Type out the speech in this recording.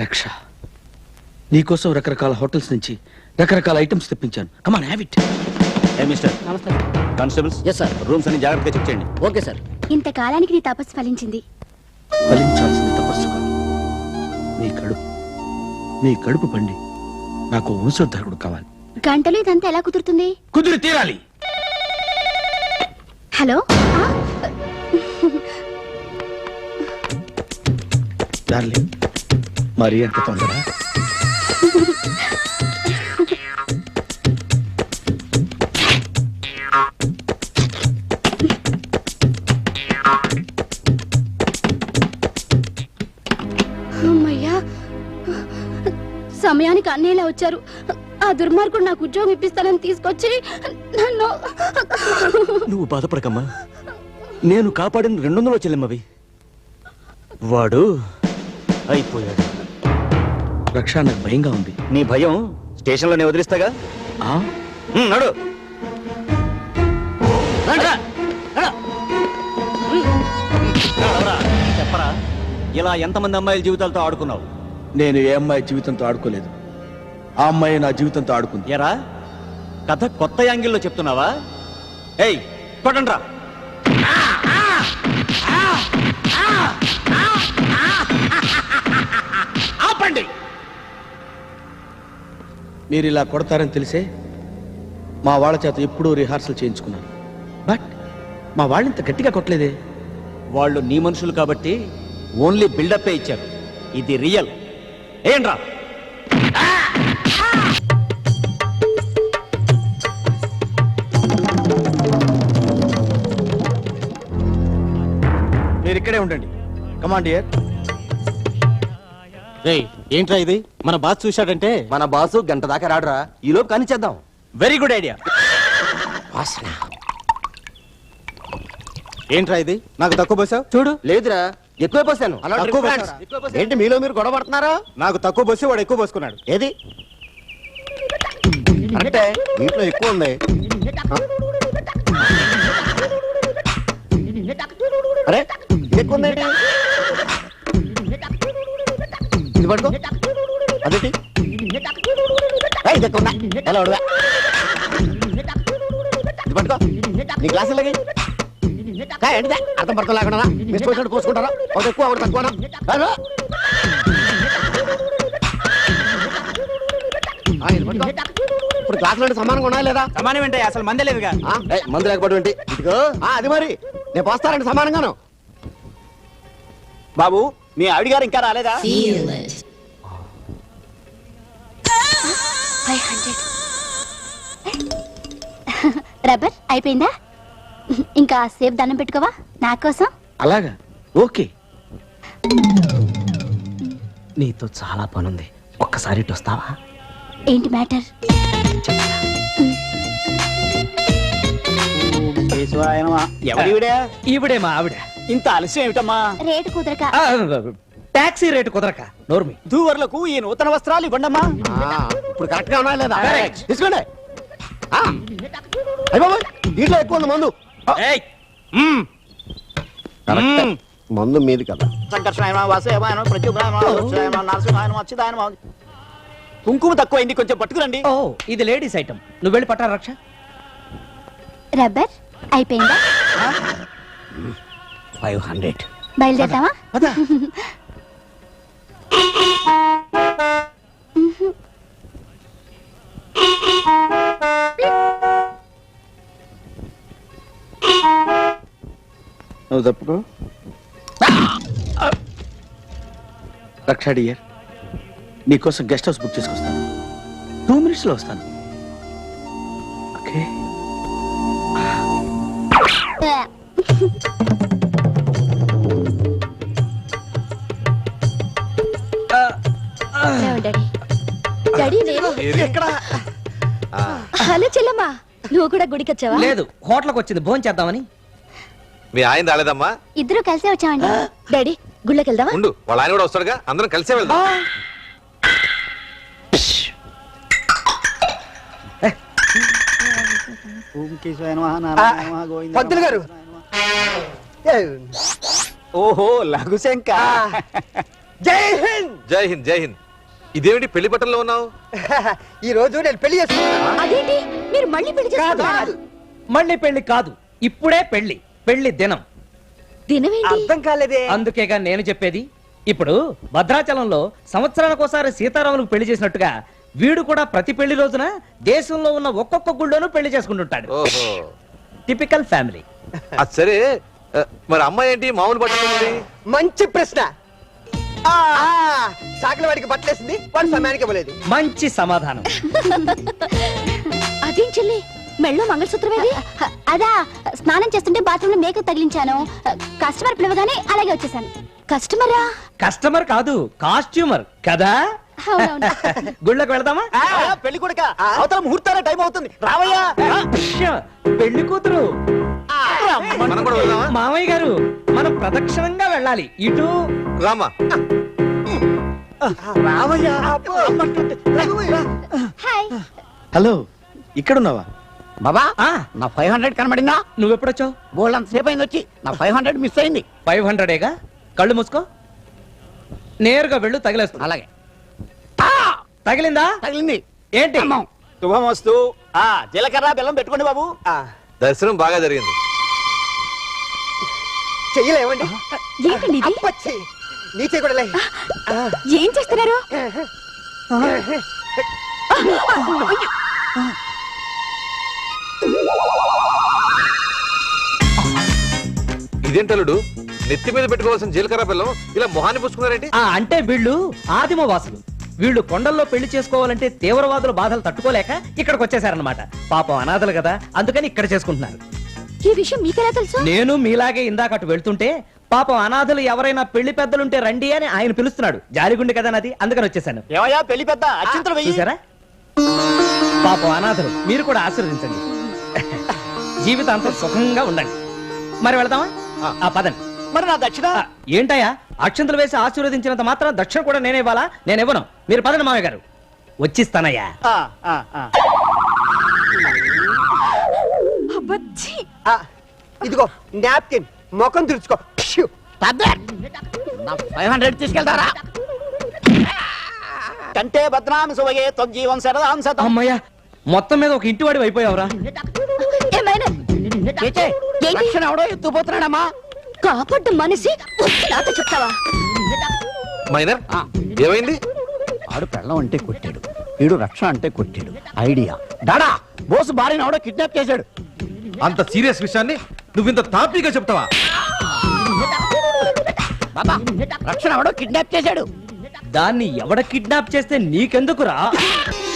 రక్ష. నీకోసం రకరకాల హోటల్స్ నుంచి రకరకాల ఐటమ్స్ తెప్పించాను. కమాన్ హ్యావ్ ఇట్ ఏ మిస్టర్ నమస్తే. కానిస్టేబుల్స్ ఎస్ సార్ రూమ్స్ అన్ని జాగ్రత్తగా చెక్ చేయండి. ఓకే సార్ ఇంతకాలానికి నీ తపస్సు ఫలించింది. ఫలించాల్సిన తపస్సు కాదు. నీ కడుపు. నీ కడుపు పండి. నాకు వంశోద్ధరకుడు కావాలి. గంటలో ఇదంతా ఎలా కుదురుతుంది? కుదిరి తీరాలి. హలో? డార్లింగ్ మరీ అంత తొందర? అమ్మయ్యా సమయానికి అన్నయ్యలా వచ్చారు. ఆ దుర్మార్గుడు నాకు ఉద్యోగం ఇప్పిస్తానని తీసుకొచ్చి నన్ను నువ్వు బాధపడకమ్మా. నేను కాపాడిన రెండు వందలు చెల్లెమ్మవి. వాడు అయిపోయాడు. రక్ష నాకు భయంగా ఉంది. నీ భయం స్టేషన్లోనే వదిలిస్తాగా? ఆ? ఉమ్, నడు. నడవరా, చెప్పరా ఇలా ఎంతమంది అమ్మాయిల జీవితాలతో ఆడుకున్నావు? నేను ఏ అమ్మాయి జీవితంతో ఆడుకోలేదు. ఆ అమ్మాయి నా జీవితంతో ఆడుకుంది. ఎరా కథ కొత్త యాంగిల్లో చెప్తున్నావా? ఏయ్ కొట్టండ్రా ఆపండి. మీరు ఇలా కొడతారని తెలిసే మా వాళ్ళ చేత ఎప్పుడూ రిహార్సల్ చేయించుకున్నాను. బట్ మా వాళ్ళు ఇంత గట్టిగా కొట్టలేదే? వాళ్ళు నీ మనుషులు కాబట్టి ఓన్లీ బిల్డప్ ఇచ్చారు. ఇది రియల్. ఏంట్రా మీరు ఇక్కడే ఉండండి. కమాండ్ ఇయర్ రేయ్ ఏంట్రా ఇది? మన బాస్ చూశాడంటే? మన బాసు గంట దాకా రాడురా. ఈలోపు కానిచ్చేద్దాం వెరీ గుడ్ ఐడియా వాసన. ఏంట్రా ఇది? నాకు తక్కువ బస్సావు చూడు. లేదురా ఎక్కువ పోసాను. తక్కువ పోసావా? ఏంటి మీలో మీరు గొడవ పడుతున్నారా? నాకు తక్కువ బస్సు వాడు ఎక్కువ పోసుకున్నాడు. ఏది? అంటే దీంట్లో ఎక్కువ ఉంది. అరే ఎక్కువ ఉంది ఏంటి? ఇది పట్టుకో. అదేంటి? ఏయ్, ఇది ఎక్కువ ఉందా? ఎలా ఉడవా ఇది పట్టుకో. నీ గ్లాస్ ఏంటిదే? అర్థం పడుకో లేకుండా మిస్ పోసినట్టు పోసుకుంటారా ఒకటి ఎక్కువ ఒకటి తక్కువ ఇప్పుడు క్లాసులు సమానంగా ఉన్నాయా లేదా? సమానం ఏంటి? అసలు మందే లేదుగా మందు లేకపోవడం ఏంటి? అది మరి. నేను పోస్తానండి సమానంగాను. బాబు మీ ఆవిడ గారు ఇంకా రాలేదా? రబ్బర్ అయిపోయిందా? ఇంకా సేఫ్ దండం పెట్టుకోవా? నా కోసం? అలాగా. ఓకే. నీతో చాలా పనుంది. ఒక్కసారి ఇటు వస్తావా? ఏంటి మ్యాటర్? ఎవరివిడే ఈవిడే మా ఆవిడ. ఇంత ఆలస్యం ఏమిటమ్మా? రేటు కుదరక. ఆ, టాక్సీ రేటు కుదరక నోర్మి. దూవర్లకు ఈ నూతన వస్త్రాలు ఇవ్వండమ్మా. ఇప్పుడు కరెక్ట్గా ఉన్నాయా లేదా? తీసుకోండి. ఆ, అయ్ బాబోయ్, దీంట్లో ఎక్కువ ఉంది మందు. ఏయ్! మ్మ్. కరెక్ట్. మ్మ్. మందు మీది కదా. వత్సరాయన నరసింహాయన అచ్యుతాయన కుంకుమ తక్కువైంది కొంచెం పట్టుకురండి. ఓ ఇది లేడీస్ ఐటమ్ నువ్వు వెళ్ళి పట్టా రక్ష. రబ్బర్ అయిపోయిందా? Five hundred. బయలుదేరతావా? నువ్వు తప్పుకో. రక్ష డియర్ నీకోసం గెస్ట్ హౌస్ బుక్ చేసుకొస్తాను. టూ మినిట్స్లో వస్తాను. ఓకే? డాడీ నేను హలో చెల్లమ్మా నువ్వు కూడా గుడికి వచ్చావా లేదు హోటల్కి వచ్చింది. భోజనం చేద్దామని. మీ ఆయన రాలేదమ్మా. ఇద్దరు కలిసే వచ్చామండి. డాడీ గుళ్ళకి వెళ్దామా? ఉండు వాళ్ళ ఆయన కూడా వస్తాడుగా. అందరం కలిసే వెళ్దాం. పంతులు గారు. ఓహో లఘుశంక జై హింద్ జై హింద్ జై హింద్. ఇదేమిటి పెళ్ళి బట్టల్లో ఉన్నావు? ఈ రోజు నేను పెళ్ళి చేసుకున్నాను అదేంటి? మీరు మళ్ళీ పెళ్ళి చేసుకుంటారా మళ్ళీ పెళ్ళి కాదు. ఇప్పుడే పెళ్ళి. పెళ్ళి దినం. దినమేంటి? అర్థం కాలేదే. అందుకేగా నేను చెప్పేది ఇప్పుడు భద్రాచలంలో సంవత్సరానికోసారి సీతారాములకు పెళ్ళి చేసినట్టుగా వీడు కూడా ప్రతి పెళ్ళి రోజున దేశంలో ఉన్న ఒక్కొక్క గుళ్ళోనూ పెళ్ళి చేసుకుంటుంటాడు. ఓహో. టిపికల్ ఫ్యామిలీ అది సరే. ఆ, మరి అమ్మాయి ఏంటి? మామూలు బట్టలు మంచి ప్రశ్న. సాకిల వాడికి బట్టలేసింది వాడు సమయానికి ఇవ్వలేదు. మంచి సమాధానం. అదేం చెల్లి? మెళ్ళో మంగళసూత్రమేది అదా స్నానం చేస్తుంటే బాత్రూమ్లో మేకప్ తగిలించాను. కస్టమర్ పిలవగానే అలాగే వచ్చేసాను. కస్టమరా? కస్టమర్ కాదు కాస్ట్యూమర్. కదా? గుళ్ళకి వెళదామా? పెళ్ళి కొడుక. అవతల ముహూర్తాల టైం అవుతుంది. రావయ్యా. పెళ్ళి కూతురు. మనం కూడా వెళ్దామా? మామయ్య గారు మనం ప్రదక్షిణంగా వెళ్ళాలి. ఇటు. రామా హలో ఇక్కడున్నావా? బాబా ఆ. నా ఫైవ్ హండ్రెడ్ కనబడిందా? నువ్వెప్పుడొచ్చావు? బోల్డ్ అంత సేపు అయింది వచ్చి నా ఫైవ్ హండ్రెడ్ మిస్ అయింది. ఫైవ్ హండ్రెడేగా? కళ్ళు మూసుకో. నేరుగా వెళ్ళు తగిలేస్తుంది. అలాగే. తగిలిందా? తగిలింది. ఏంటి? శుభమస్తు ఆ జీలకర్ర బెల్లం పెట్టుకోండి బాబు. ఆ, దర్శనం బాగా జరిగింది. చెయ్యలేవండి. నీ చెయ్యి కూడా లే. ఏం చేస్తున్నారు? ఇదేంటలుడు నెత్తి మీద పెట్టుకోవాల్సిన జీలకర్ర బెల్లం ఇలా మొహాన్ని పూసుకున్నారేంటి? ఆ అంటే వీళ్ళు ఆదిమ వాసులు. వీళ్ళు కొండల్లో పెళ్ళి చేసుకోవాలంటే తీవ్రవాదుల బాధలు తట్టుకోలేక ఇక్కడికి వచ్చేసారనమాట పాపం అనాథలు కదా అందుకని ఇక్కడ చేసుకుంటున్నారు. ఈ విషయం మీకెలా తెలుసు? నేను మీలాగే ఇందాక అటు వెళ్తుంటే పాపం అనాథలు ఎవరైనా పెళ్ళి పెద్దలుంటే రండి అని ఆయన పిలుస్తున్నాడు. జాలిగుండి కదా నాది అందుకని వచ్చేసాను. ఏమయ్యా పెళ్ళి పెద్ద? అత్యంతలు వెయ్యి. చూసారా? పాపం అనాథలు మీరు కూడా ఆశీర్వదించండి. జీవితాంతం సుఖంగా ఉండండి. మరి వెళదామా? ఆ. పదండి. మరి నా దక్షిణ? ఏంటయ్యా? అక్షంతలు వేసి ఆశీర్వదించినంత మాత్రం దక్షిణ కూడా నేనే ఇవ్వాలా? నేను ఇవ్వను. మీరు పదండి మామయ్య గారు. వచ్చిస్తానయ్యా. ఆ, ఆ, ఆ. అబ్బచ్చి. ఆ, ఇదిగో నాప్కిన్. ముఖం తుడుచుకో. ఫైవ్ హండ్రెడ్ తీసుకెళ్తారా? కంటే బద్నామి సువగే త్వజ్జీవం శరదాం శతం. అమ్మయ్యా మొత్తం మీద ఒక ఇంటి వాడి అయిపోయావురా ఏమైనా చేచే, ఏంటి? రక్షణ ఎవడో ఎత్తుపోతున్నాడమ్మా కాపాడ్డ మనిషి? వచ్చి నాతో చెప్తావా? మైనర్ ఏమైంది? ఆడు పెళ్ళం అంటే కొట్టాడు. వీడు రక్షణ అంటే కొట్టాడు. ఐడియా. డాడా బోసు భార్యను ఎవడో కిడ్నాప్ చేశాడు. అంత సీరియస్ విషయాన్ని నువ్వు ఇంత తాపీగా చెప్తావా? బాబా రక్షణ ఎవడో కిడ్నాప్ చేశాడు. దాన్ని ఎవడ కిడ్నాప్ చేస్తే నీకెందుకురా?